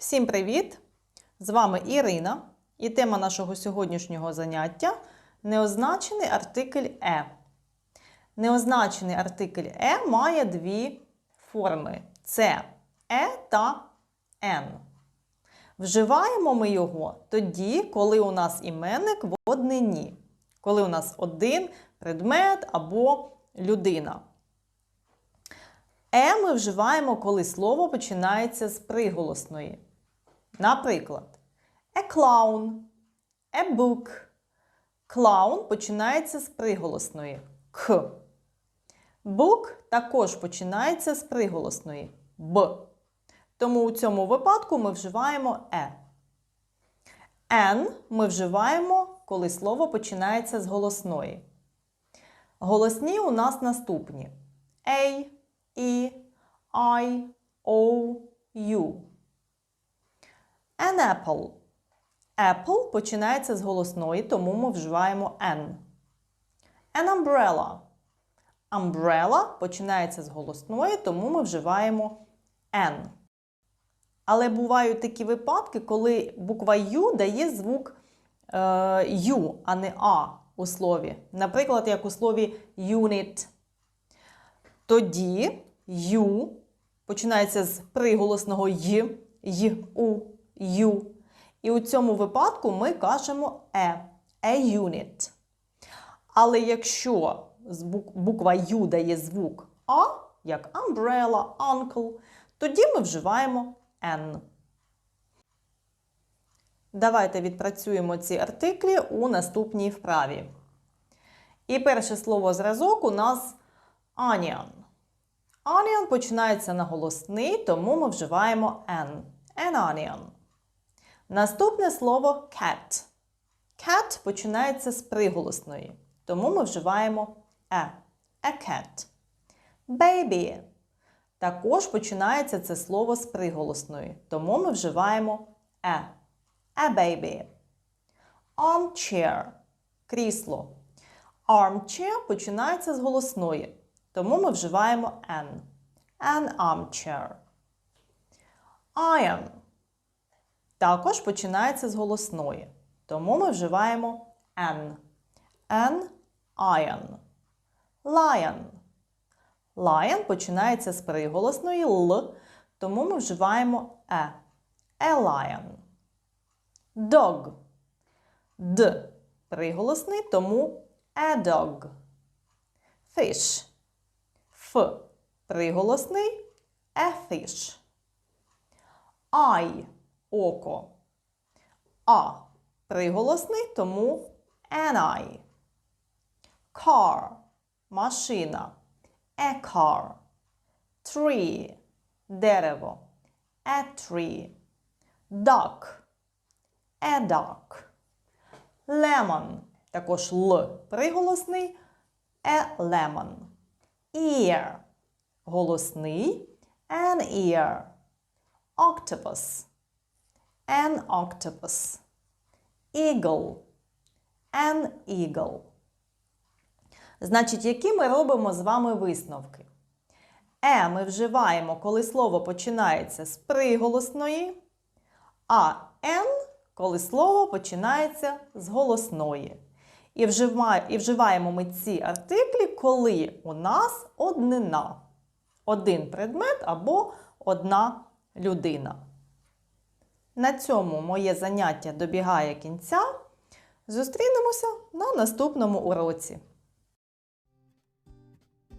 Всім привіт! З вами Ірина і тема нашого сьогоднішнього заняття неозначений артикль е. Неозначений артикль е має дві форми: це е та н. Вживаємо ми його тоді, коли у нас іменник в однині, коли у нас один предмет або людина. Е ми вживаємо, коли слово починається з приголосної. Наприклад, a clown, a book. Клаун починається з приголосної к. Book також починається з приголосної б. Тому у цьому випадку ми вживаємо е. N ми вживаємо, коли слово починається з голосної. Голосні у нас наступні: A, E, I, O, U. An apple. Apple починається з голосної, тому ми вживаємо N. An umbrella. Umbrella починається з голосної, тому ми вживаємо N. Але бувають такі випадки, коли буква U дає звук е, U, а не А у слові. Наприклад, як у слові unit. Тоді U починається з приголосного й, й, у, ю. І у цьому випадку ми кажемо е, a unit. Але якщо буква Ю дає звук А, як umbrella, uncle, тоді ми вживаємо N. Давайте відпрацюємо ці артиклі у наступній вправі. І перше слово зразок у нас onion. Onion починається на голосний, тому ми вживаємо N. An onion. Наступне слово cat. Cat починається з приголосної, тому ми вживаємо е. A cat. Baby. Також починається це слово з приголосної, тому ми вживаємо е. A baby. Armchair. Крісло. Armchair починається з голосної, тому ми вживаємо an. An armchair. Iron. Також починається з голосної, тому ми вживаємо an. An iron. Lion. Lion починається з приголосної л, тому ми вживаємо е. A lion. Dog. Д. Приголосний, тому a dog. Fish. Ф. Приголосний a fish. Eye – око. А приголосний, тому an eye. Car – машина. A car. Tree – дерево. A tree. Duck – a duck. Lemon – також Л приголосний. A lemon. Ear – голосний. An ear. Octopus. An octopus. Eagle. An eagle. Значить, які ми робимо з вами висновки? Е ми вживаємо, коли слово починається з приголосної, а Н, коли слово починається з голосної. І вживаємо ми ці артиклі, коли у нас однина. Один предмет або одна людина. На цьому моє заняття добігає кінця. Зустрінемося на наступному уроці.